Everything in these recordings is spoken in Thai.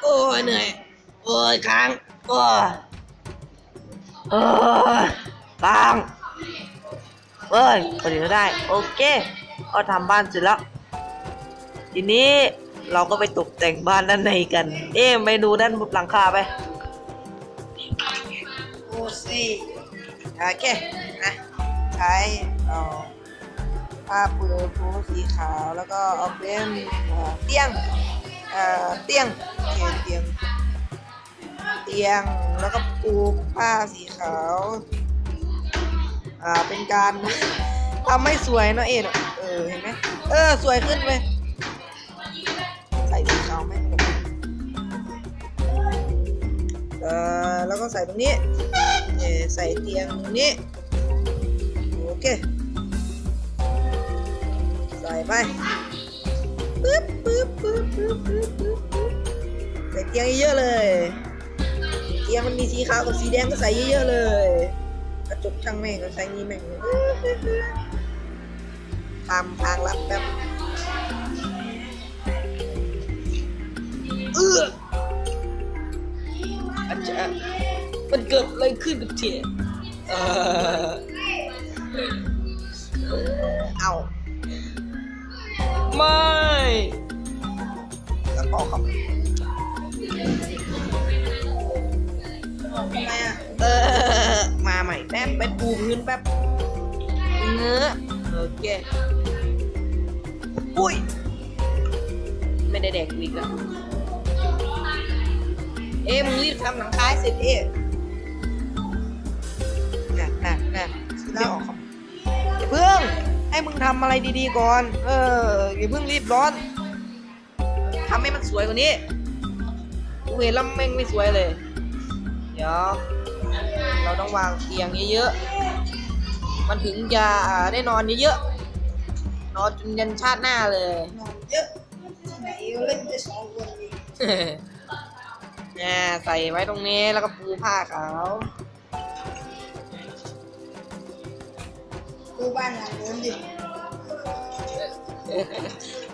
โอ้ยเหนื่อย โอ้ยค้างโอ้ยโอ้ยค้างเอ้ยพอดีก็ได้ โอเค ก็ทำบ้านเสร็จแล้ว ทีนี้เราก็ไปตกแต่งบ้านด้านในกัน เอ๊ะไปดูด้านหลังคาไป โอ้สิโอเคนะใช้เอาผ้าปูปูสีขาวแล้วก็เอาเป็นเอ่อเตียง เตียงโอเคเตียงเตียงแล้วก็ปูผ้าสีขาว อ่าเป็นการทำให้สวยเนอะเอ็นอเออเห็นไหมเออสวยขึ้นไปใส่สีขาวไหมเออแล้วก็ใส่ตรงนี้เออใส่เตียงตรงนี้โอเคใส่ไปปึ๊บปึ๊บปึ๊บ เตียงเยอะๆเลย เตียงมันมีสีขาวกับสีแดงก็ใส่เยอะๆเลย กระจกช่างแม่งก็ใส่นี้แม่งเลยทำทางลับแบบเอออาจจะมันเกิดอะไรขึ้นกับเทียเออเอาไม่แล้วก็ครับ ทำไมอะเออ มาใหม่แป๊บไปปูพื้นแป๊บเนื้อโอเคอุ้ย ไม่ได้แดกวิกอะเอ๊ะมึงรีบทำหนังคายเสร็จเอ๊ะน่ะน่ะน่ะแล้วออกครับอย่าเพิ่ง ให้มึงทำอะไรดีๆก่อน เอออย่าเพิ่งรีบร้อนทำให้มันสวยกว่านี้ กูเห็นแล้วแม่งไม่สวยเลย เดี๋ยว เราต้องวางเตียงเยอะๆ มันถึงจะอ่าได้นอนเยอะๆ นอนจนยันชาติหน้าเลยนอนเยอะที่ไหนเล่นได้สองคนเองเนี่ยใส่ไว้ตรงนี้แล้วก็ปูผ้าขาวกูบ้านหลังนู้นดิ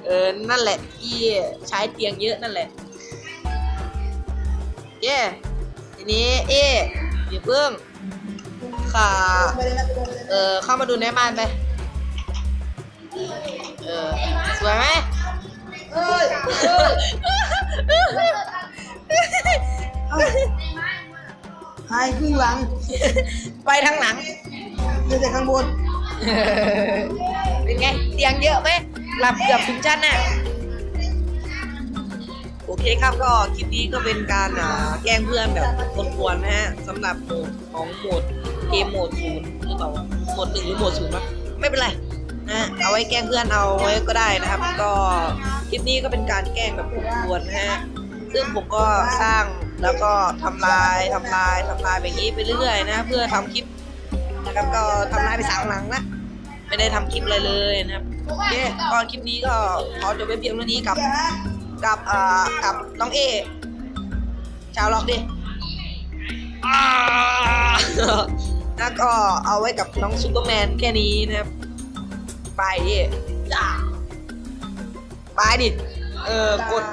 เออ นั่นแหละที่ใช้เตียงเยอะนั่นแหละ เย้ทีนี้เอ๊ะอย่าเพิ่งค่ะเลยนะไปเลยเออเข้ามาดูในบ้านไป เออสวยไหมเอ้ยหายครึ่งหลัง ไปทางหลังเหลือแต่ข้างบน เป็นไง เตียงเยอะไหมหลับเกือบถึงชั้นน่ะ โอเคครับก็คลิปนี้ก็เป็นการแกล้งเพื่อนแบบกวนๆนะฮะสำหรับโหมดของโหมดเกมโหมดศูนย์หรือเปล่าโหมดหนึ่งหรือโหมดศูนย์วะไม่เป็นไรนะเอาไว้แกล้งเพื่อนเอาไว้ก็ได้นะครับ ก็คลิปนี้ก็เป็นการแกล้งแบบกวนๆนะฮะซึ่งผมก็สร้างแล้วก็ทำลายทำลายทำลายแบบนี้ไปเรื่อยๆนะ เพื่อทำคลิปนะครับก็ทำลายไปสามหลังละไม่ได้ทำคลิปอะไรเลยนะครับโอเคก็คลิปนี้ก็ขอจบไว้เพียงเท่านี้กับ กับเอ่อกับน้องเอ ชาวล็อกดิอ่าแล้วก็เอาไว้กับน้องซูเปอร์แมนแค่นี้นะครับ ไปดิจ้าไปดิ เออกด